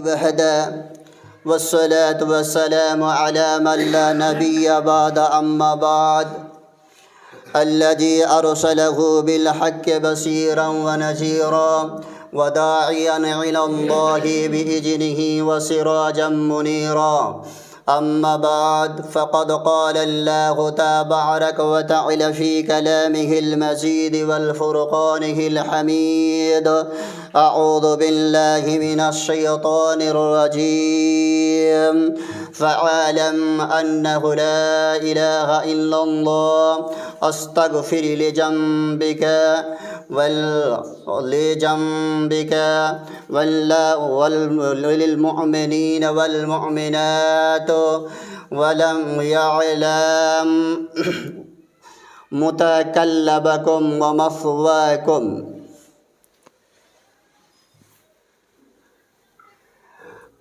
وحدا والصلاة والسلام على من لا نبي بعد أما بعد. الذي أرسله بالحق بصيرا ونذيرا وداعيا إلى الله بإذنه وسراجا منيرا. أما بعد فقد قال الله تبارك وتعالى في كلامه المزيد والفرقانه الحميد. أعوذ بالله من الشيطان الرجيم. فاعلم أنه لا إله إلا الله. أستغفر لجنبك. وال... لجنبك. ولا... وللمؤمنين والمؤمنات. ولم يعلم متكلبكم ومثواكم.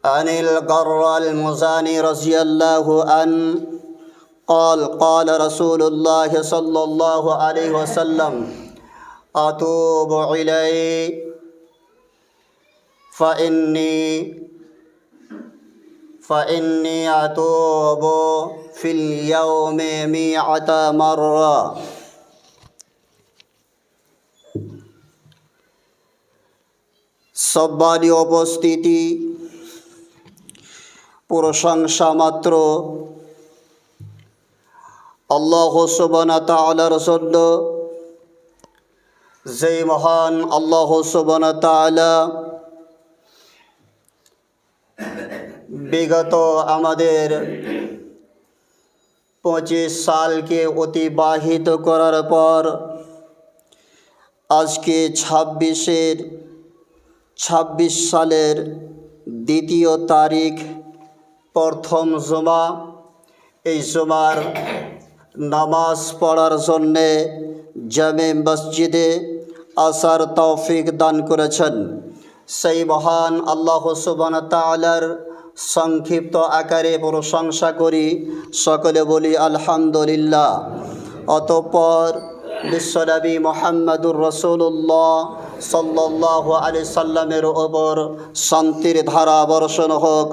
عن القر المزاني رضي الله عنه قال قال رسول الله صلى الله عليه وسلم أتوب إليه فإني فإني أتوب في اليوم مئة مرة সব্বানি উপস্থিতি প্রশংসা মাত্র আল্লাহ সুবানা তালার জন্য যে মহান আল্লাহ সুবানা বিগত আমাদের পঁচিশ সালকে অতিবাহিত করার পর আজকে ছাব্বিশের, ছাব্বিশ সালের দ্বিতীয় তারিখ, প্রথম জমা। এই জমার নামাজ পড়ার জন্যে জামে মসজিদে আসার তৌফিক দান করেছেন। সেই মহান আল্লাহ সুবান তালার সংক্ষিপ্ত আকারে প্রশংসা করি সকলে বলি আলহামদুলিল্লাহ। অতঃপর বিশ্বনবী মোহাম্মদুর রসুল্লাহ সাল্লাহ আলি সাল্লামের ওপর শান্তির ধারা বর্ষণ হোক।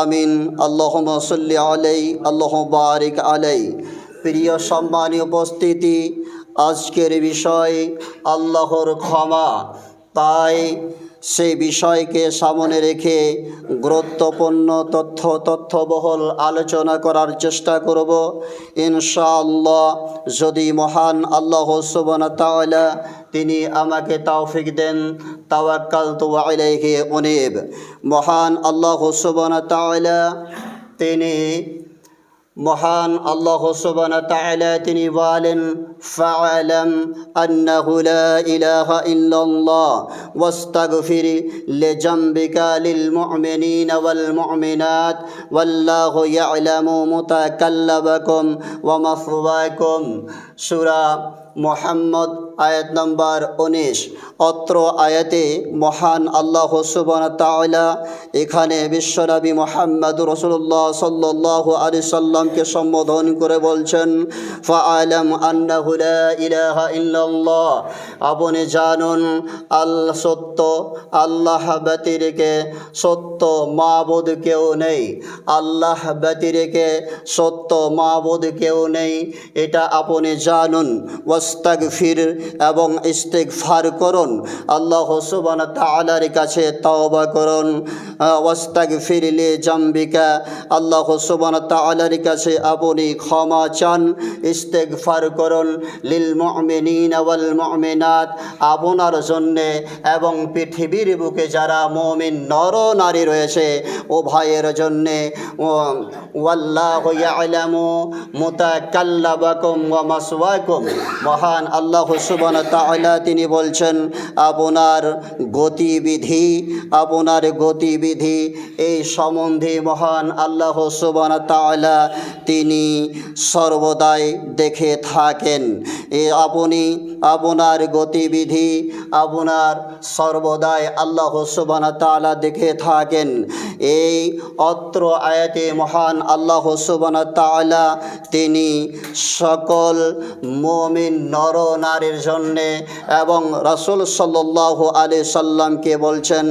আমিন। আল্লাহ সাল্লি আলাই আল্লাহ বারিক আলাই প্রিয় সম্মানী উপস্থিতি আজকের বিষয় আল্লাহর ক্ষমা। তাই সেই বিষয়কে সামনে রেখে গুরুত্বপূর্ণ তথ্য তথ্যবহল আলোচনা করার চেষ্টা করব। ইনশাআল্লাহ, যদি মহান আল্লাহ সুবন তাআলা তিনি আমাকে তৌফিক দেন তাওয়াক্কাল তু আলাইহি উনিব। মহান আল্লাহ সুবন তাআলা তিনি মহান আল্লাহ সুবান তাআলা তিনি বলেন, ফাআলাম আন্নাহু লা ইলাহা ইল্লাল্লাহ, ওয়াস্তাগফির লিজামবিকা লিল মুমিনিনা ওয়াল মুমিনাত ওয়াল্লাহু ইয়ালামু মুতাকাল্লাবাকুম ওয়া মাসওয়াকুম সূরা মোহাম্মদ, আয়াত নম্বর উনিশ। অত্র আয়াতে মহান আল্লাহ সুবান তাআলা এখানে বিশ্বনবী মোহাম্মদ রসুল্লাহ সাল্লাহ আলি সাল্লামকে সম্বোধন করে বলছেন, ফাআলাম ইল্লাল্লাহ। আপনি জানুন আল্লাহ সত্য, আল্লাহ ব্যতিরেকে সত্য মাবুদ কেউ নেই। আল্লাহ ব্যতিরেকে সত্য মাবুদ কেউ নেই, এটা আপনি জানুন। ওয়াস্তাগ ফির এবং ইস্তেগফার করুন। আল্লাহ সুবান তালার কাছে তওবা করুন। ওয়াস্তাগ ফিরলে জাম্বিকা। আল্লাহ সুবান তালার কাছে আপনি ক্ষমা চান, ইস্তেগফার করুন। লিল মুমিনিন ওয়াল মুমিনাত। আপনার জন্যে এবং পৃথিবীর বুকে যারা মমিন নর নারী রয়েছে ও ভাইয়ের জন্যে ওয়াল্লাহ ইয়ালামু মুতাকাল্লাবাকুম ওয়া মাসওয়াকুম। মহান আল্লাহ সুবান তাআলা তিনি বলছেন, আপনার গতিবিধি আপনার গতিবিধি, এই সম্বন্ধে মহান আল্লাহ সুবান তাআলা তিনি সর্বদাই দেখে থাকেন। এ আপনি আপনার গতিবিধি, আপনার সর্বদাই আল্লাহ সুবান তাআলা দেখে থাকেন। এই অত্র আয়াতে মহান আল্লাহ সুবানা তাআলা তিনি সকল মমিন নর নারীর জন্যে এবং রাসূল সাল্লাল্লাহু আলাইহি সাল্লামকে বলছেন,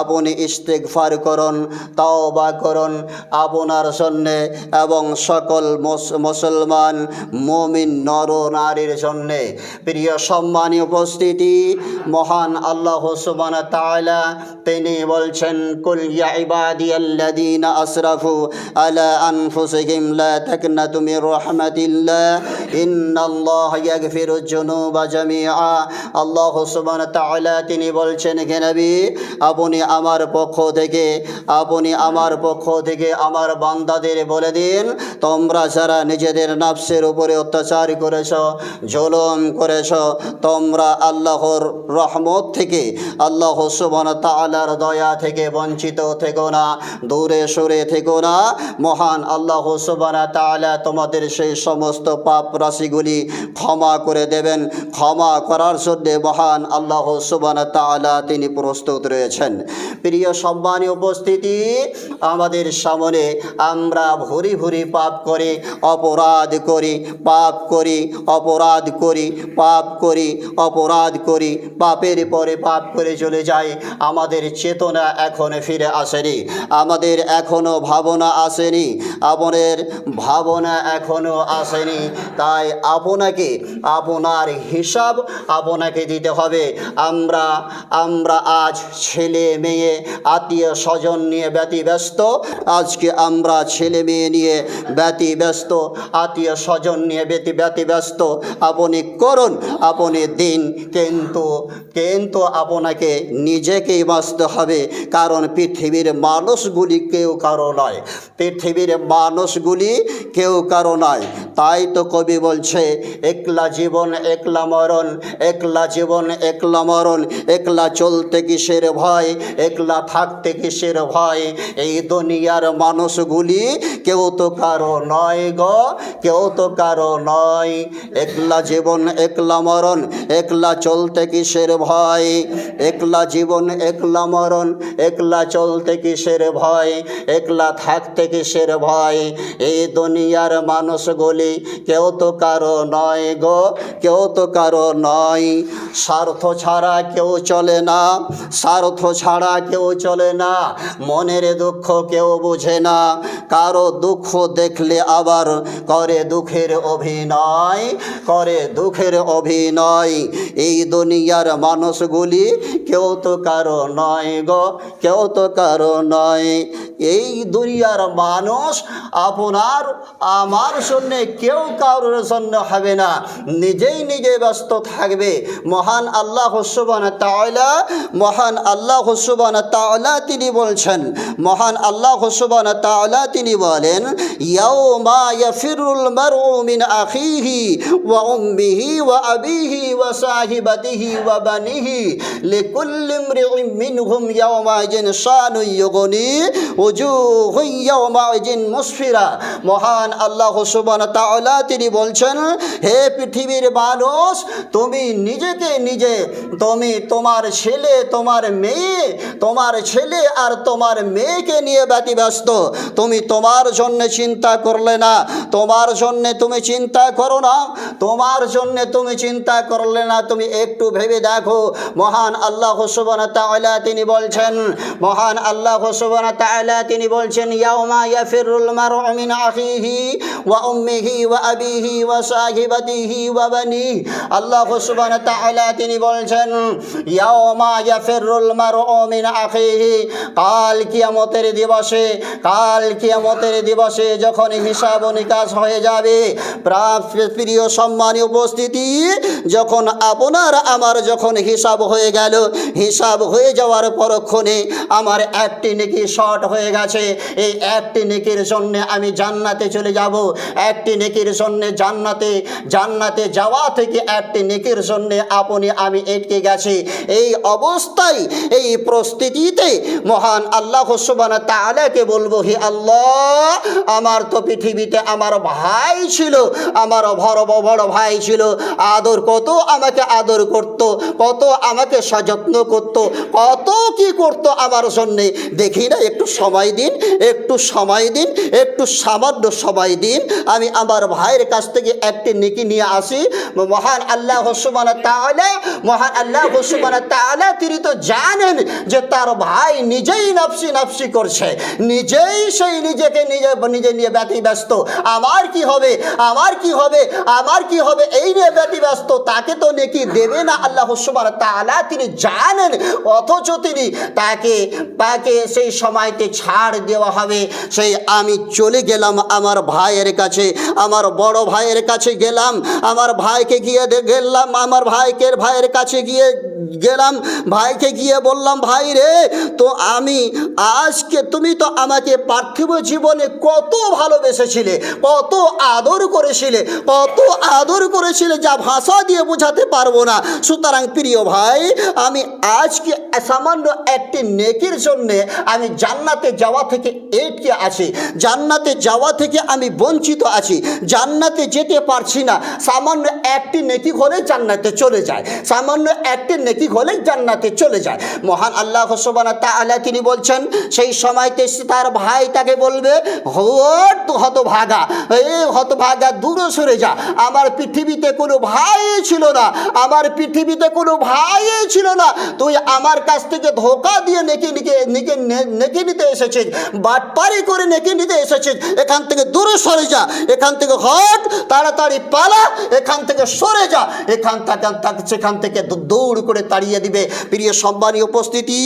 আপনি ইস্তেগফার করুন তাও বা করুন আপনার জন্যে এবং সকল মুসলমান মমিন নর নারীর জন্যে। প্রিয় সম্মানীয় উপস্থিতি, মহান আল্লাহ সুবহানাহু ওয়া তাআলা তিনি বলছেন, কুল আসরাফু আলা আনফুসিহিম লা তাকনাতু মির ইন্নাল্লাহা ইয়াগফিরুজ যুনুবা জামিআ আল্লাহ ওয়া তাআলা তিনি বলছেন, হে নবী, আপনি আমার পক্ষ থেকে, আপনি আমার পক্ষ থেকে আমার বান্দাদের বলে দিন, তোমরা যারা নিজেদের নাফসের উপরে অত্যাচার করেছ, জুলুম করেছ, তোমরা আল্লাহর রহমত থেকে, আল্লাহ সুবহান তাআলার দয়া থেকে বঞ্চিত থেকো না, দূরে সরে থেকো না। মহান আল্লাহ সুবহান তাআলা তোমাদের সেই সমস্ত পাপ রাশিগুলি ক্ষমা করে দেবেন। ক্ষমা করার জন্যে মহান আল্লাহ সুবান তালা তিনি প্রস্তুত রয়েছেন। প্রিয় সম্মানী উপস্থিতি, আমাদের সামনে আমরা ভুরি ভুরি পাপ করি, অপরাধ করি, পাপ করি, অপরাধ করি, পাপ করি, অপরাধ করি, পাপের পরে পাপ করে চলে যাই, আমাদের চেতনা এখনও ফিরে আসেনি, আমাদের এখনও ভাবনা আসেনি, আমাদের ভাবনা এখনও আসেনি, তাই আপনাকে আপনার হিসাব আপনাকে দিতে হবে। আমরা আমরা আজ ছেলে মেয়ে, আত্মীয় স্বজন নিয়ে ব্যতিব্যস্ত। আজকে আমরা ছেলে মেয়ে নিয়ে ব্যতিব্যস্ত, আত্মীয় স্বজন নিয়ে ব্যতি, ব্যতিব্যস্ত। আপনি করুন, আপনি দিন, কিন্তু কিন্তু আপনাকে নিজেকেই বাঁচতে হবে। কারণ পৃথিবীর মানুষগুলি কেউ কারও নয়। পৃথিবীর মানুষগুলি কেউ কারও নয়। তাই তো কবি বলছে, একলা জীবন একলা মরণ, একলা জীবন একলা মরণ, একলা চলতে কিসের ভয়, একলা থাকতে কিসের ভয়? এই দুনিয়ার মানুষগুলি কেউ তো কারও নয় গো, কেউ তো কারও নয়। একলা জীবন একলা মরণ, একলা চলতে কিসের ভয়? একলা জীবন একলা মরণ, একলা চলতে কিসের ভয়? একলা থাকতে কিসের ভয়? এই দুনিয়ার মানুষগুলি কেউ তো কারও নয় গো কেউ তো কারও নয়। স্বার্থ ছাড়া কেউ চলে না। স্বার্থ ছাড়া কেউ চলে না। মনের দুঃখ কেউ বুঝে না। কারও দুঃখ দেখলে আবার করে দুঃখের অভিনয়, করে দুঃখের অভিনয়। এই দুনিয়ার মানুষগুলি কেউ তো কারও নয় গো, কেউ তো কারও নয়। এই দুনিয়ার মানুষ আপনার, আমার জন্যে কেউ কারোর জন্য হবে না। নিজেই নিজে ব্যস্ত থাকবে। মহান আল্লাহ হসবান তাওলা মহান আল্লাহ হসবান তাওলা তিনি বলছেন, মহান আল্লাহ হসবান তাওলা তিনি বলেন, ইয়াউমা ইয়াফিরুল মারউ মিন আখিহি ওয়া উম্মিহি ওয়া আবিহি ওয়া সাহিবাতিহি ওয়া বানিহি, লিকুল্লি ইমরিইন মিনহুম ইয়াউমাইজিন শানু ইউগনি উজুহু ইয়াউমাইজিন মুসফিরা। মহান আল্লাহ সুবহানাহু তাআলা তিনি বলছেন, হে পৃথিবীর মানুষ তুমি নিজেকে নিজে, তুমি তোমার ছেলে, তোমার মেয়ে, তোমার ছেলে আর তোমার মেয়েকে নিয়ে ব্যতিব্যস্ত। তুমি তোমার জন্য চিন্তা করলে না, তোমার জন্য তুমি চিন্তা করো না, তোমার জন্য তুমি চিন্তা করলে না, তুমি একটু ভেবে দেখো। মহান আল্লাহ সুবহানাহু তাআলা তিনি বলছেন, মহান আল্লাহ সুবহানাহু তাআলা তিনি বলছেন, ইয়াউমা ইয়াফিরুল মারউ মিন আখিহি ওয়া উম্মিহি ওয়া আবিহি ওয়া সাহিবাতিহি ওয়া বানি আল্লাহ তাআলা তিনি বলছেন কাল কিয়ামতের দিবসে, কাল কিয়ামতের দিবসে যখন হিসাব নিকাশ হয়ে যাবে প্রিয় সম্মানী উপস্থিতি, যখন আপনার আমার যখন হিসাব হয়ে গেল, হিসাব হয়ে যাওয়ার পরক্ষণে আমার একটি নেকি শর্ট হয়ে গেছে। এই একটি নেকির জন্য আমি জান্নাতে চলে যাব। একটি নেকির জন্য জান্নাতে জান্নাতে যাওয়া থেকে একটি নেকির জন্য আপনি, আমি এটকে গেছি। এই অবস্থায়, এই প্রস্তুতিতে মহান আল্লাহ সুবান তাআলাকে বলব, হে আল্লাহ, আমার তো পৃথিবীতে আমার ভাই ছিল, আমার বড় বড় ভাই ছিল, আদর কত আমাকে আদর করত, কত আমাকে সযত্ন করতো, কত কি করতো আমার জন্যে। দেখি না, একটু সময় দিন, একটু সময় দিন, একটু সামান্য সময় দিন, আমি আমার ভাইয়ের কাছ থেকে একটি নেকি নিয়ে আসি। মহান আল্লাহ হসুমান তাহলে মহান আল্লাহ হসুমান তাহলে তিনি তো জানেন যে তার ভাই নিজেই নাফসি নাফসি করছে। নিজেই সেই নিজেকে নিজে নিজে নিয়ে ব্যতিব্যস্ত। আমার কি হবে? আমার কি হবে? আমার কি হবে? এই নিয়ে ব্যতিব্যস্ত। তাকে তো নেকি দেবে না আল্লাহ সুবান তাআলা। তিনি জানেন, অথচ তিনি তাকে তাকে সেই সময়তে ছাড় দেওয়া হবে। সেই আমি চলে গেলাম আমার ভাইয়ের কাছে, আমার বড় ভাইয়ের কাছে গেলাম, আমার ভাইকে গিয়ে গেলাম, আমার ভাইকে ভাইয়ের কাছে গিয়ে গেলাম, ভাইকে গিয়ে বললাম, ভাই রে, তো আমি আজকে তুমি তো আমাকে পার্থিব জীবনে কত ভালোবেসেছিলে, কত আদর করেছিলে, কত আদর করেছিলে, যা ভাষা দিয়ে বোঝাতে পারব না। সুতরাং প্রিয় ভাই, আমি আজকে সামান্য একটি নেকির জন্যে আমি জান্নাতে যাওয়া থেকে এটকে আছি। জান্নাতে যাওয়া থেকে আমি বঞ্চিত আছি। জান্নাতে যেতে পারছি না। সামান্য একটি নেকি হলে জান্নাতে চলে যায়, সামান্য একটি নেকি হলে জান্নাতে চলে যায়। মহান আল্লাহ হসবানা তাআলা তিনি বলছেন, সেই সময়তে তার ভাই তাকে বলবে হতভাগা, এই হতভাগা দূরে সরে যা, আমার পৃথিবীতে কোনো ভাই ছিল না, আমার পৃথিবীতে কোনো ভাই ছিল না, তুই আমার কাছ থেকে ধোকা দিয়ে নেকি নিকে নিকে নেকি নিতে এসেছিস, বাটপারি করে নেকি নিতে এসেছিস, এখান থেকে দূরে সরে যা, এখান থেকে হট, তাড়াতাড়ি পালা এখান থেকে সরে যা। এখান থেকে তাকে সেখান থেকে দৌড় করে তাড়িয়ে দিবে। প্রিয় সম্মানী উপস্থিতি,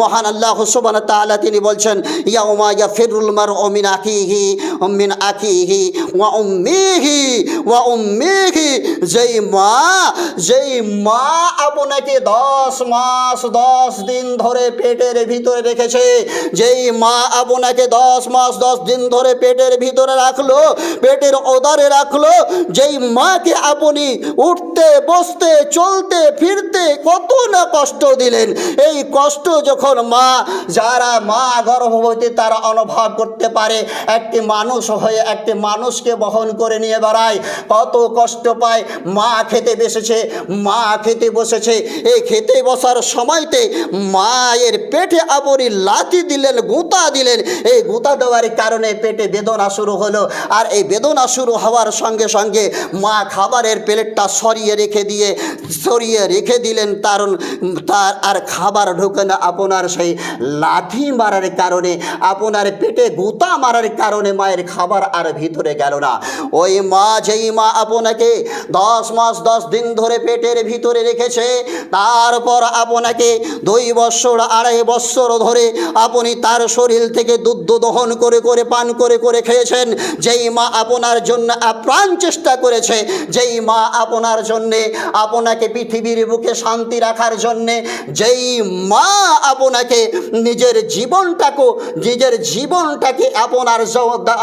মহান আল্লাহ ওয়া তাআলা তিনি বলছেন, ইয়াউমা ইয়াফিরুল মারউ মিন আখিহি মিন আখিহি ওয়া উম্মিহি ওয়া উম্মিহি। যেই মা যেই মা আপনাকে দশ মাস, দশ দিন ধরে পেটের ভিতরে রেখেছে, যেই মা আপনাকে দশ মাস, দশ দিন ধরে পেটের ভিতরে রাখল, পেটের ওদারে রাখল, যেই মাকে আপনি উঠতে, বসতে, চলতে, ফিরতে কত না কষ্ট দিলেন। এই কষ্ট যখন মা, যারা মা গর্ভবতী, তারা অনুভব করতে পারে, একটি মানুষ হয়ে একটি মানুষকে বহন করে নিয়ে বেড়ায়, কত কষ্ট পায়। মা খেতে বসেছে, মা খেতে বসেছে। এই খেতে বসার সময়তে মায়ের পেটে আপনি লাথি দিলেন, গুঁতা দিলেন। এই গুঁতা দেওয়ার কারণে পেটে বেদনা শুরু হলো। আর এই বেদনা শুরু হওয়ার সঙ্গে সঙ্গে মা খাবারের প্লেটটা সরিয়ে রেখে দিয়ে সরিয়ে রেখে দিলেন তার তার আর খাবার ঢোকে না। আপনার সেই লাথি মারার কারণে, আপনার পেটে গুঁতা মারার কারণে মায়ের খাবার আর ভিতরে গেল না। ওই মা যেই মা আপনাকে দশ মাস, দশ দিন ধরে পেটের ভিতরে রেখেছে, তারপর আপনাকে দুই বৎসর আড়াই বৎসর ধরে আপনি তার শরীর থেকে দুধ দহন করে করে, পান করে করে খেয়েছেন। যেই মা আপনার জন্য আপ্রাণ চেষ্টা করেছে যেই মা আপনার জন্যে, আপনাকে পৃথিবীর বুকে শান্তি রাখার জন্যে, যেই মা আপনাকে নিজের জীবনটাকে নিজের জীবনটাকে আপনার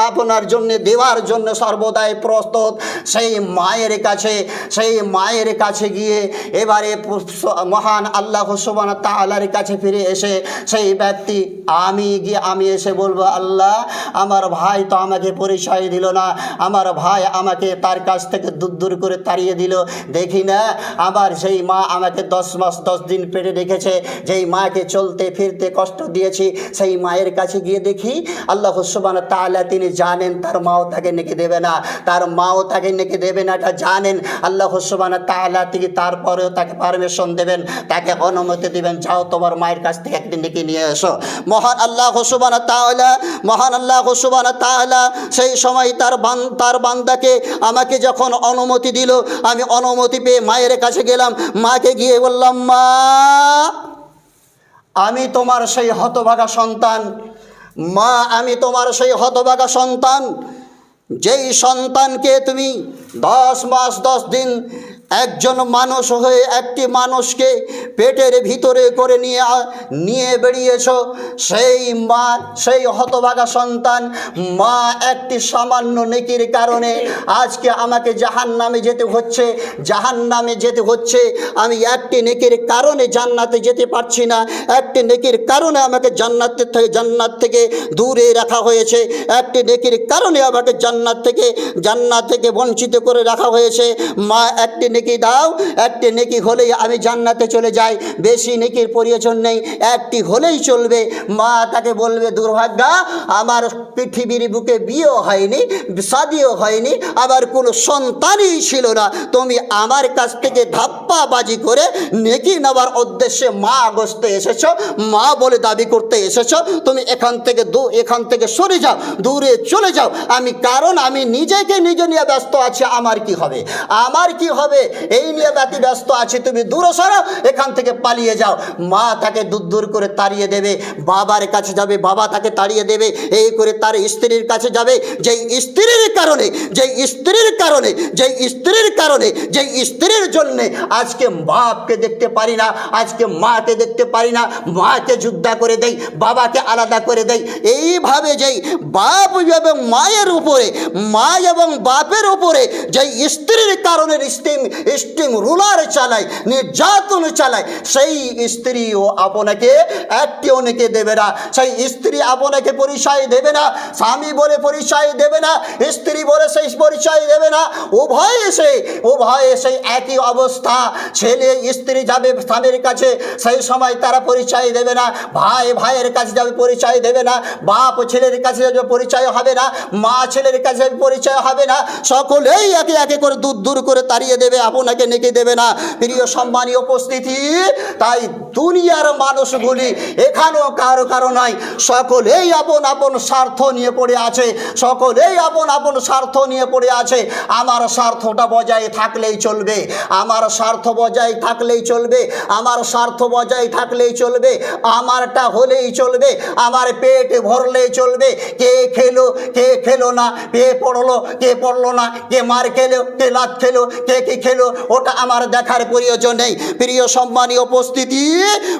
আপনার জন্য দেওয়ার জন্য সর্বদাই প্রস্তুত, সেই মায়ের কাছে, সেই মায়ের কাছে গিয়ে এবারে মহান আল্লাহ সুবান তালার কাছে ফিরে এসে সেই ব্যক্তি, আমি গিয়ে, আমি এসে বলব, আল্লাহ, আমার ভাই তো আমাকে পরিচয় দিল না, আমার ভাই আমাকে তার কাছ থেকে দূর করে তাড়িয়ে দিল, দেখি না, আবার সেই মা আমাকে দশ মাস, দশ দিন পেটে রেখেছে, যেই মাকে চলতে ফিরতে কষ্ট দিয়েছি, সেই মায়ের কাছে গিয়ে দেখি আল্লাহ সুবান তাআলা তিনি জানেন তার মাও তাকে নেকে দেবে না, তার মাও তাকে নেকে দেবে না, এটা জানেন। আল্লাহ সুবান তাআলা তিনি তারপরেও তাকে পারমিশন দেবেন, তাকে অনুমতি দেবেন, যাও তোমার মায়ের কাছ থেকে একদিন ডেকে নিয়ে এসো। মহান আল্লাহ সুবান তাআলা, মহান আল্লাহ সুবান তাআলা সেই সময় তার বান, তার বান্দাকে আমাকে যখন অনুমতি দিল। আমি অনুমতি পেয়ে মায়ের কাছে গেলাম। মাকে গিয়ে বললাম, মা, আমি তোমার সেই হতভাগা সন্তান। মা, আমি তোমার সেই হতভাগা সন্তান। যেই সন্তানকে তুমি দশ মাস, দশ দিন একজন মানুষ হয়ে একটি মানুষকে পেটের ভিতরে করে নিয়ে নিয়ে বেরিয়েছ সেই মা, সেই হতভাগা সন্তান, মা একটি সামান্য নেকির কারণে আজকে আমাকে জাহান নামে যেতে হচ্ছে। জাহান নামে যেতে হচ্ছে। আমি একটি নেকির কারণে জান্নাতে যেতে পারছি না। একটি নেকির কারণে আমাকে জান্নাতের থেকে জান্নাত থেকে দূরে রাখা হয়েছে। একটি নেকির কারণে আমাকে জান্নাত থেকে জান্নাত থেকে বঞ্চিত করে রাখা হয়েছে। মা একটি নেকি দাও, একটি নেকি হলেই আমি জান্নাতে চলে যাই, বেশি নেকির প্রয়োজন নেই, একটি হলেই চলবে। মা তাকে বলবে, দুর্ভাগ্যা, আমার পৃথিবীর বুকে বিয়েও হয়নি, সাদিও হয়নি, আবার কোনো সন্তানই ছিল না। তুমি আমার কাছ থেকে ধাপ্পাবাজি করে নেকি নেওয়ার উদ্দেশ্যে মা আগস্তে এসেছ, মা বলে দাবি করতে এসেছ। তুমি এখান থেকে দু, এখান থেকে সরে যাও, দূরে চলে যাও। আমি কারণ আমি নিজেকে নিজে নিয়ে ব্যস্ত আছি, আমার কি হবে? আমার কি হবে? এই নিয়ে ব্যতি ব্যস্ত আছি, তুমি দূর সরো, এখান থেকে পালিয়ে যাও। মা তাকে দূর দূর করে তাড়িয়ে দেবে, বাবার কাছে যাবে, বাবা তাকে তাড়িয়ে দেবে, এই করে তার স্ত্রীর কাছে যাবে, যেই স্ত্রীর কারণে, যেই স্ত্রীর কারণে, যেই স্ত্রীর কারণে, যেই স্ত্রীর জন্যে আজকে বাপকে দেখতে পারি না, আজকে মাকে দেখতে পারি না, মাকে যুদ্ধা করে দেই, বাবাকে আলাদা করে দেই, এইভাবে যেই বাপ এবং মায়ের উপরে, মা এবং বাপের উপরে যেই স্ত্রীর কারণে স্টিম স্টিম রুলার চালায় নির্যাতন চালায় সেই স্ত্রীও আপনাকে একটি অনেকে দেবে না, সেই স্ত্রী আপনাকে পরিচয় দেবে না, স্বামী বলে পরিচয় দেবে না, স্ত্রী বলে সেই পরিচয় দেবে না। উভয় এসে উভয় সেই একই অবস্থা। ছেলে, স্ত্রী যাবে স্বামীর কাছে, সেই সময় তারা পরিচয় দেবে না। ভাই, ভাইয়ের কাছে যাবে পরিচয় দেবে না। বাপ ছেলের কাছে যাবে পরিচয় হবে না। মা ছেলের কাছে পরিচয় হবে না। সকলেই একে একে করে দূর দূর করে তাড়িয়ে দেবে। আপনাকে নেকে দেবে না। প্রিয় সম্মানীয় উপস্থিতি, তাই দুনিয়ার মানুষগুলি এখানেও কারও কারও নাই। সকলেই আপন আপন স্বার্থ নিয়ে পড়ে আছে। সকলেই আপন আপন স্বার্থ নিয়ে পড়ে আছে। আমার স্বার্থটা বজায় থাকলেই চলবে। আমার স্বার্থ বজায় থাকলেই চলবে। আমার স্বার্থ বজায় থাকলেই চলবে। আমারটা হলেই চলবে। আমার পেট ভরলেই চলবে। কে খেলো কে খেলো না? কে পড়ল কে পড়ল না? কে মার খেলো, কে লাত খেলো, কে কি খেলো? ওটা আমার দেখার প্রয়োজন নেই। প্রিয় সম্মানীয় উপস্থিতি,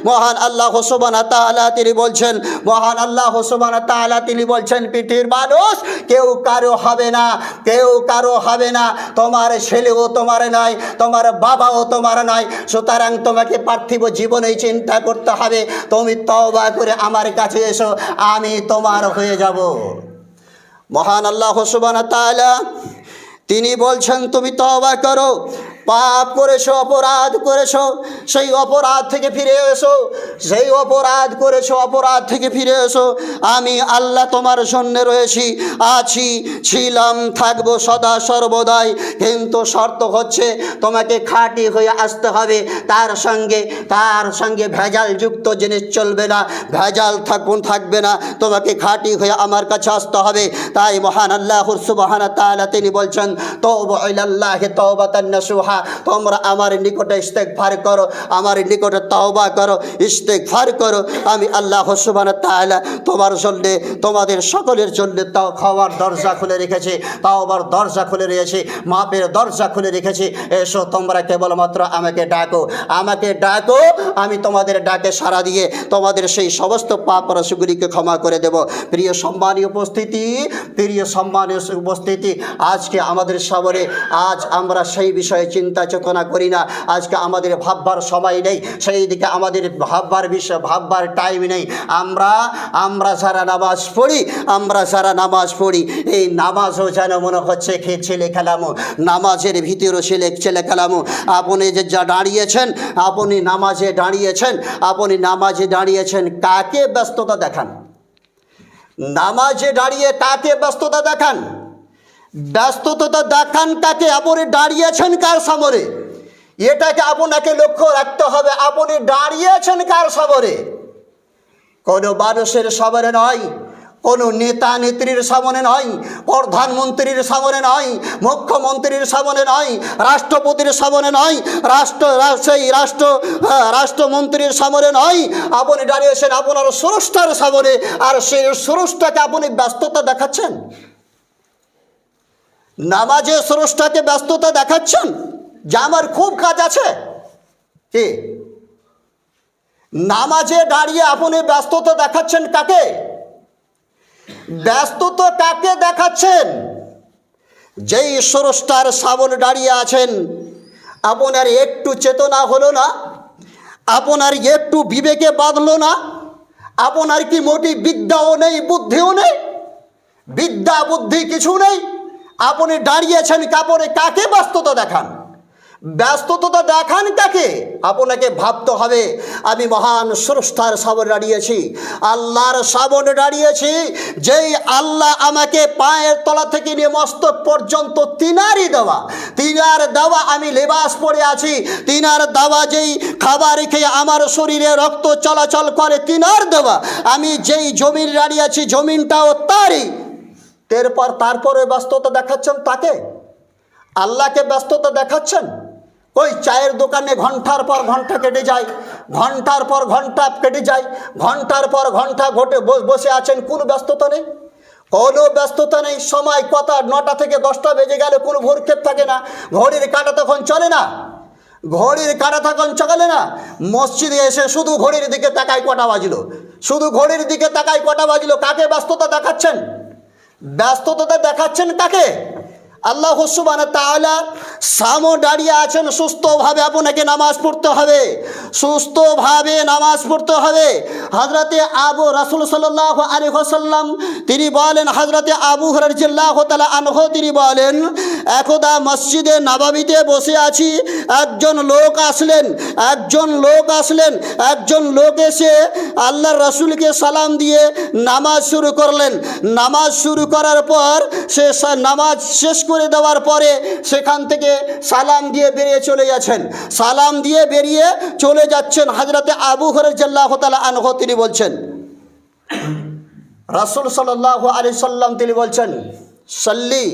মহান আল্লাহ হোসবানা তাআলা তিনি বলছেন, মহান আল্লাহ হোসবানা তাআলা তিনি বলছেন, পৃথিবীর মানুষ কেউ কারও হবে না, কেউ কারও হবে না, তোমার ছেলেও তোমার নয় তোমার বাবাও তোমার নয় সুতরাং তোমাকে পার্থিব জীবনেই চিন্তা করতে হবে, তুমি তওবা করে আমার কাছে এসো, আমি তোমার হয়ে যাব। মহান আল্লাহ সুবান তাআলা তিনি বলছেন তুমি তবা করো। পাপ করেছ, অপরাধ করেছ, সেই অপরাধ থেকে ফিরে এসো, সেই অপরাধ করেছ, অপরাধ থেকে ফিরে এসো। আমি আল্লাহ তোমার জন্যে রয়েছি, আছি, ছিলাম, থাকব সদা সর্বদাই। কিন্তু শর্ত হচ্ছে, তোমাকে খাঁটি হয়ে আসতে হবে। তার সঙ্গে তার সঙ্গে ভেজালযুক্ত জিনিস চলবে না, ভেজাল থাকুন, থাকবে না। তোমাকে খাঁটি হয়ে আমার কাছে আসতে হবে। তাই মহান আল্লাহ সুবাহান তাআলা তিনি বলছেন, তওবা ইলাল্লাহি তাওবাতান নাসুহা তোমরা আমার নিকটে ইস্তেগফার করো, আমার নিকটে তওবা করো, ইস্তেগফার করো। আমি আল্লাহ সুবহানাহু তাআলা তোমার জন্য, তোমাদের সকলের জন্য তাও খাওয়ার দরজা খুলে রেখেছি, তাওবার দরজা খুলে রেখেছি, মাপের দরজা খুলে রেখেছি। এসো তোমরা কেবলমাত্র আমাকে ডাকো আমাকে ডাকো, আমি তোমাদের ডাকে সাড়া দিয়ে তোমাদের সেই সমস্ত পাপ রসগুলিকে ক্ষমা করে দেব। প্রিয় সম্মানীয় উপস্থিতি, প্রিয় সম্মানীয় উপস্থিতি, আজকে আমাদের সবরে আজ আমরা সেই বিষয়ে চিন্তা চেতনা করি না। আজকে আমাদের ভাববার সময় নেই। সেই দিকে আমাদের ভাববার বিষয়, ভাববার টাইম নেই। আমরা আমরা সারা নামাজ পড়ি, আমরা সারা নামাজ পড়ি। এই নামাজও যেন মনে হচ্ছে ছেলে খেলামো। নামাজের ভিতরেও ছেলে ছেলে খেলামো। আপনি যে যা দাঁড়িয়েছেন, আপনি নামাজে দাঁড়িয়েছেন, আপনি নামাজে দাঁড়িয়েছেন, কাকে ব্যস্ততা দেখান? নামাজে দাঁড়িয়ে কাকে ব্যস্ততা দেখান? ব্যস্ততা দেখান কাকে, আপনি দাঁড়িয়েছেন কার সামনে? এটাকে আপনাকে লক্ষ্য রাখতে হবে, আপনি দাঁড়িয়েছেন কার সামনে? কোনো মানুষের সামনে নয়, কোনো নেতা নেত্রীর সামনে নয়, প্রধানমন্ত্রীর সামনে নয়, মুখ্যমন্ত্রীর সামনে নয়, রাষ্ট্রপতির সামনে নয়, রাষ্ট্র, সেই রাষ্ট্র রাষ্ট্রমন্ত্রীর সামনে নয়। আপনি দাঁড়িয়েছেন আপনার স্রষ্টার সামনে, আর সেই স্রষ্টাকে আপনি ব্যস্ততা দেখাচ্ছেন। নামাজে স্রষ্টাকে ব্যস্ততা দেখাচ্ছেন? যে আমার খুব কাজ আছে। কি? নামাজে দাঁড়িয়ে আপনি ব্যস্ততা দেখাচ্ছেন কাকে? ব্যস্ততা কাকে দেখাচ্ছেন? যেই স্রষ্টার সামনে দাঁড়িয়ে আছেন, আপনার একটু চেতনা হলো না? আপনার একটু বিবেকে বাঁধলো না? আপনার কি মোটি বিদ্যাও নেই, বুদ্ধিও নেই? বিদ্যা বুদ্ধি কিছু নেই? আপনি দাঁড়িয়েছেন কাপড়ে কাকে ব্যস্ততা দেখান? ব্যস্ততা দেখান কাকে? আপনাকে ভাবতে হবে, আমি মহান স্রষ্টার সামনে দাঁড়িয়েছি, আল্লাহর সামনে দাঁড়িয়েছি, যেই আল্লাহ আমাকে পায়ের তলা থেকে নিয়ে মস্তক পর্যন্ত তিনারই দেওয়া, তিনার দেওয়া আমি লেবাস পরে আছি, তিনার দেওয়া যেই খাবার খেয়ে আমার শরীরে রক্ত চলাচল করে, তিনার দেওয়া, আমি যেই জমিন দাঁড়িয়ে আছি, জমিনটাও তারই। এরপর তারপরে ব্যস্ততা দেখাচ্ছেন তাকে? আল্লাহকে ব্যস্ততা দেখাচ্ছেন? ওই চায়ের দোকানে ঘণ্টার পর ঘণ্টা কেটে যায় ঘণ্টার পর ঘণ্টা কেটে যায় ঘণ্টার পর ঘণ্টা ঘটে বসে আছেন, কোনো ব্যস্ততা নেই? কোনো ব্যস্ততা নেই, সময় কত নটা থেকে দশটা বেজে গেলে কোনো ভোরক্ষেপ থাকে না, ঘড়ির কাটা তখন চলে না? ঘড়ির কাটা তখন চলে না? মসজিদে এসে শুধু ঘড়ির দিকে তাকায় কটা বাজলো? শুধু ঘড়ির দিকে তাকায় কটা বাজলো? কাকে ব্যস্ততা দেখাচ্ছেন? ব্যস্ততা দেখাচ্ছেন কাকে? আল্লাহ সুবান তাআলা সামো দাঁড়িয়ে আছেন, সুস্থভাবে আপনাকে নামাজ পড়তে হবে। সুস্থভাবে নামাজ পড়তে হবে। হজরতে আবু রাসুল সাল্লাহ আলী হোসাল্লাম তিনি বলেন হজরতে আবু হরজিল্লাহ তালা আনহ, তিনি বলেন, একদা মসজিদে নবাবিতে বসে আছি, একজন লোক আসলেন, একজন লোক আসলেন, একজন লোক এসে আল্লাহর রসুলকে সালাম দিয়ে নামাজ শুরু করলেন। নামাজ শুরু করার পর সে নামাজ শেষ করে দেওয়ার পরে সেখান থেকে সালাম দিয়ে বেরিয়ে চলে যাচ্ছেন সালাম দিয়ে বেরিয়ে চলে যাচ্ছেন হাজরাতে আবু হরজাল্লাহ তালা আনহ। তিনি বলছেন, রাসুল সাল্লাহ আলি সাল্লাম তিনি বলছেন, সল্লি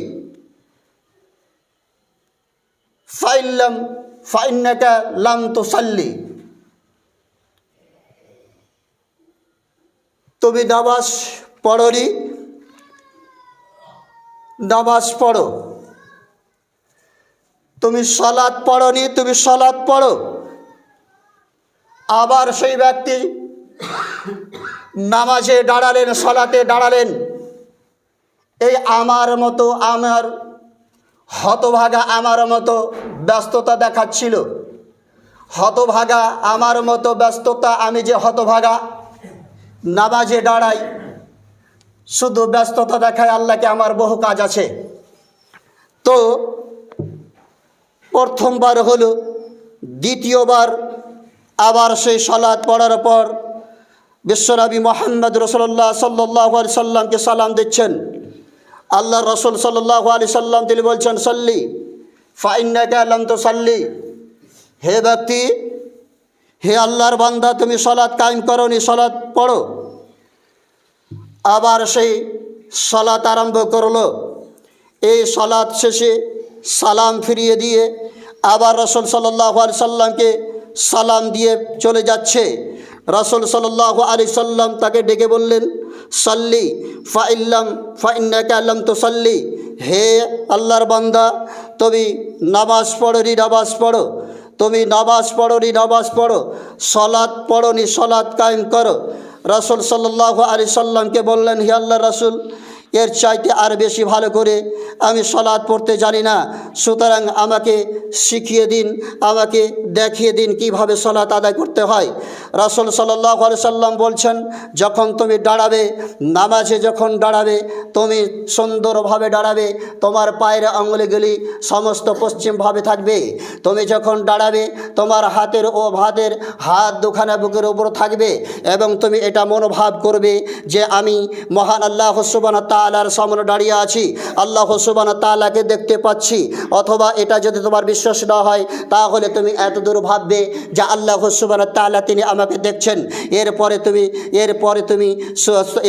ফাইল্লাম ফাইন্নাকা লাম তো সাল্লি তুমি নামাজ পড়নি? নামাজ পড়ো। তুমি সলাৎ পড়নি, তুমি সলাৎ পড়ো। আবার সেই ব্যক্তি নামাজে দাঁড়ালেন, সলাতে দাঁড়ালেন। এই আমার মতো, আমার হতভাগা আমার মতো ব্যস্ততা দেখাচ্ছিল। হতভাগা আমার মতো ব্যস্ততা, আমি যে হতভাগা নামাজে দাঁড়াই, শুধু ব্যস্ততা দেখায় আল্লাহকে আমার বহু কাজ আছে। তো প্রথমবার হলো, দ্বিতীয়বার আবার সেই সলাৎ পড়ার পর বিশ্বনবী মোহাম্মদ রসল্লাহ সাল্লাহ আলি সাল্লামকে সালাম দিচ্ছেন। আল্লাহ রসুল সাল্লাহ আলি সাল্লাম তিনি বলছেন, সাল্লি, ফাইন্নাকে আল্লাম তো সাল্লি হে ব্যক্তি, হে আল্লাহর বান্দা, তুমি সলাদ কায়েম করো নি সলাদ পড়ো। আবার সেই সলাৎ আরম্ভ করল। এই সলাৎ শেষে সালাম ফিরিয়ে দিয়ে আবার রসুল সাল্লাহ আলি সাল্লামকে সালাম দিয়ে চলে যাচ্ছে। রসুল সাল্লাহ আলি সাল্লাম তাকে ডেকে বললেন, সাল্লি, ফাইল্লাম, ফাইন্নাকে আল্লাম তো সাল্লি হে আল্লাহর বান্দা, তুমি নামাজ পড়ো নি নামাজ পড়ো। তুমি নামাজ পড়ো নি নামাজ পড়ো। সলাৎ পড়ো নি সলাৎ কায়েম করো। রসুল সাল্লাহ আলি সাল্লামকে বললেন, হে আল্লাহ রসুল এর চাইতে আর বেশি ভালো করে আমি সলাদ পড়তে জানি না। সুতরাং আমাকে শিখিয়ে দিন, আমাকে দেখিয়ে দিন কীভাবে সলাৎ আদায় করতে হয়। রাসুল সাল্লাহ সাল্লাম বলছেন, যখন তুমি দাঁড়াবে, নামাজে যখন দাঁড়াবে, তুমি সুন্দরভাবে দাঁড়াবে, তোমার পায়ের আঙুলগুলি সমস্ত পশ্চিমভাবে থাকবে। তুমি যখন দাঁড়াবে, তোমার হাতের ও ভাতের হাত দুখানা বুকের উপর থাকবে এবং তুমি এটা মনোভাব করবে যে আমি মহান আল্লাহ সুবান তালার সামনে দাঁড়িয়ে আছি। আল্লাহ সুবান তালাকে দেখতে পাচ্ছি। অথবা এটা যদি তোমার বিশ্বাস না হয়, তাহলে তুমি এত দূর ভাববে যে আল্লাহ সুবান তালা তিনি আমাকে দেখছেন। এরপরে তুমি এরপরে তুমি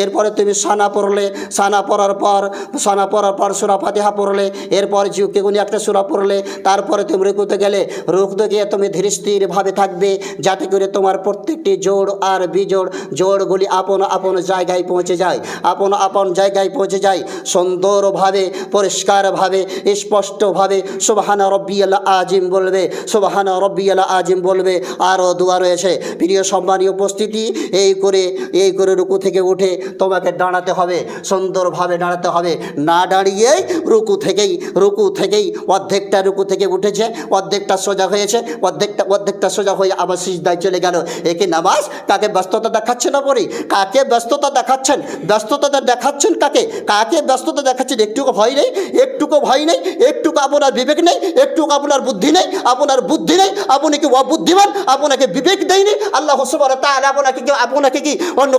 এরপরে তুমি সানা পড়লে, সানা পড়ার পর, সানা পড়ার পর সুরা ফাতিহা পড়লে, এরপর কোনো একটা সুরা পড়লে, তারপরে তুমি রুকুতে গেলে, রুকুতে গিয়ে তুমি ধীর স্থিরভাবে থাকবে, যাতে করে তোমার প্রত্যেকটি জোড় আর বিজোড় জোড়গুলি আপন আপন জায়গায় পৌঁছে যায়। আপন আপন জায়গায় পৌঁছে যায়, সুন্দরভাবে, পরিষ্কারভাবে, স্পষ্টভাবে, সুবাহানা রব্বিয়াল আজিম বলবে, সুবাহানা রব্বিয়াল আজিম বলবে, আরও দোয়া রয়েছে। প্রিয় সম্মানীয় উপস্থিতি, এই করে এই করে রুকু থেকে উঠে তোমাকে দাঁড়াতে হবে, সুন্দরভাবে দাঁড়াতে হবে। না দাঁড়িয়েই রুকু থেকেই রুকু থেকেই অর্ধেকটা রুকু থেকে উঠেছে, অর্ধেকটা সোজা হয়েছে, অর্ধেকটা অর্ধেকটা সোজা হয়ে আবার সিজদায় চলে গেল। একে নামাজ কাকে ব্যস্ততা দেখাচ্ছে না পরে কাকে ব্যস্ততা দেখাচ্ছেন? ব্যস্ততা দেখাচ্ছেন কাকে? কাকে ব্যস্ততা দেখাচ্ছেন? একটুকু ভয় নেই, একটুকু ভয় নেই, একটুকু আপনার বিবেক নেই, একটুকু আপনার বুদ্ধি নেই, আপনার বুদ্ধি নেই, আপনি কি অবুদ্ধিমান? আপনাকে বিবেক দেয়নি? আল্লাহ হুসুবার তাহলে আপনাকে কি আপনাকে কি অন্য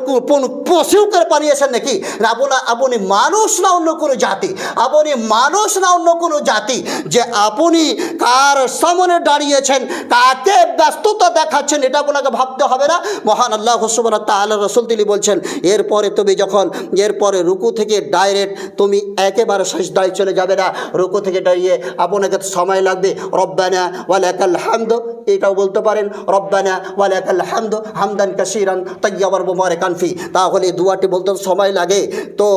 পশু করে পানিয়েছেন নাকি? আপনার আপনি মানুষ না অন্য কোনো জাতি? আপনি মানুষ না অন্য কোনো জাতি? যে আপনি কার সামনে দাঁড়িয়েছেন, কাকে ব্যস্ততা দেখাচ্ছেন, এটা আপনাকে ভাবতে হবে না। মহান আল্লাহ হুসুমান তাল্লাহ রসুল তিনি বলছেন, এরপরে তুমি যখন এরপরে রুকু থেকে ডাইরেক্ট তুমি একেবারে দাঁড়িয়ে চলে যাবে না। রুকু থেকে দাঁড়িয়ে আপনাকে সময় লাগবে। রব্বানা ওয়ালাকাল হামদ, এটাও বলতে পারেন। রব্বানা ওয়ালাকাল হামদ, হামদান কাসিরান তাইয়াবার বোমারে কানফি তাহলে দুয়াটি বলতে সময় লাগে। তো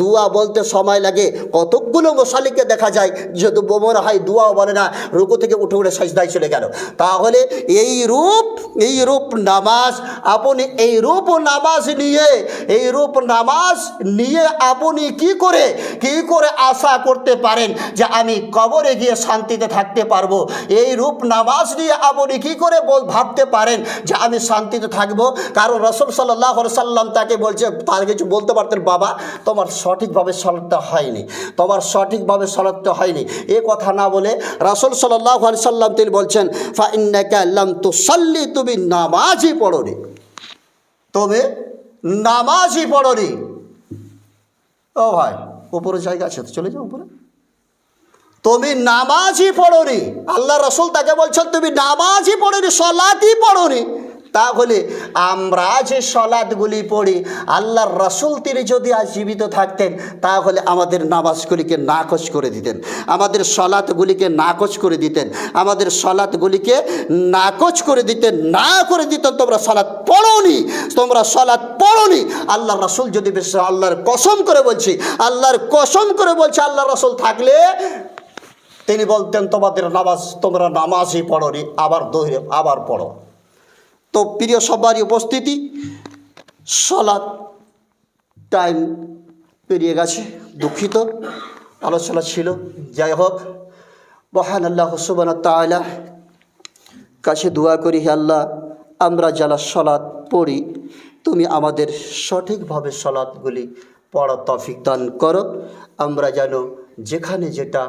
দুয়া বলতে সময় লাগে। কতকগুলো মশালিকে দেখা যায় যেহেতু বোমর হয় দুয়াও বলে না, রুকু থেকে উঠে উঠে সাজদায় চলে গেল। তাহলে এই রূপ এই রূপ নামাজ, আপনি এই রূপ নামাজ নিয়ে, এই রূপ নামাজ নিয়ে আপনি কি করে কি করে আশা করতে পারেন যে আমি কবরে গিয়ে শান্তিতে থাকতে পারব? এই রূপ নামাজ নিয়ে আপনি কি করে ভাবতে পারেন যে আমি শান্তিতে থাকব? কারণ রসুল সাল্লাহ সাল্লাম তাকে বলছে, তার কিছু বলতে পারতেন, বাবা, তোমার সঠিকভাবে সলাৎটা হয়নি, তোমার সঠিকভাবে সলাৎটা হয়নি। এ কথা না বলে রসুল সাল্লাহ সাল্লাম তিনি বলছেন ফা লাম তুসাল্লি, তুমি নামাজই পড়োনি। তবে নামাজই পড়োনি। ও ভাই, উপরে জায়গা আছে তো, চলে যাও উপরে। তুমি নামাজই পড়োনি, আল্লাহ রসুল তাকে বলছেন, তুমি নামাজই পড়োনি, সলাতই পড়োনি। তাহলে আমরা যে সলাদগুলি পড়ি, আল্লাহর রসুল তিনি যদি আজ জীবিত থাকতেন, তাহলে আমাদের নামাজগুলিকে নাকচ করে দিতেন, আমাদের সলাতগুলিকে নাকচ করে দিতেন, আমাদের সলাতগুলিকে নাকচ করে দিতেন, না করে দিতেন, তোমরা সলাৎ পড়োনি, তোমরা সলাৎ পড়োনি। আল্লাহ রসুল যদি বেশ আল্লাহর কসম করে বলছি, আল্লাহর কসম করে বলছি আল্লাহ রসুল থাকলে, তিনি বলতেন, তোমাদের নামাজ, তোমরা নামাজই পড়নি, আবার দৈরে আবার পড়ো। তো প্রিয় সবারই উপস্থিতি সলাদ টাইম পেরিয়ে গেছে, দুঃখিত, আলোচনা ছিল, যাই হোক মহান আল্লাহ সুবান তাআলা কাছে দোয়া করি হে আল্লাহ, আমরা যারা সলাদ পড়ি, তুমি আমাদের সঠিকভাবে সলাদগুলি পড়া তফিক দান করো, আমরা যেন যেখানে যেটা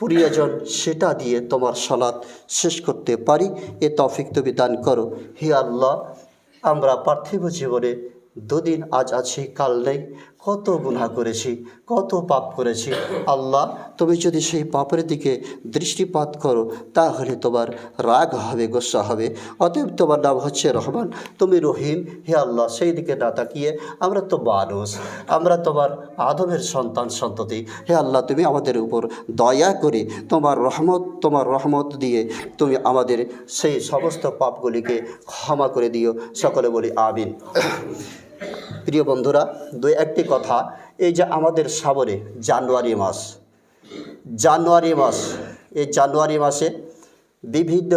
প্রয়োজন, সেটা দিয়ে তোমার সলাৎ শেষ করতে পারি। এ তফিক তুমি দান করো। হে আল্লাহ, আমরা পার্থিব জীবনে দুদিন আজ আছি, কাল নেই। কত গুনাহ করেছি, কত পাপ করেছি। আল্লাহ, তুমি যদি সেই পাপের দিকে দৃষ্টিপাত করো, তাহলে তোমার রাগ হবে, গোসা হবে। অতএব তোমার নাম হচ্ছে রহমান। তুমি রহিম, হে আল্লাহ, সেই দিকে না তাকিয়ে আমরা তো মানুষ। আমরা তোমার আদমের সন্তান, সন্ততি। হে আল্লাহ, তুমি আমাদের উপর দয়া করে তোমার রহমত তোমার রহমত দিয়ে তুমি আমাদের সেই সমস্ত পাপগুলিকে ক্ষমা করে দিও। সকলে বলি, আমিন। প্রিয় বন্ধুরা দু একটি কথা। এই যে আমাদের সাবরে, জানুয়ারি মাস। জানুয়ারি মাস, এই জানুয়ারি মাসে বিভিন্ন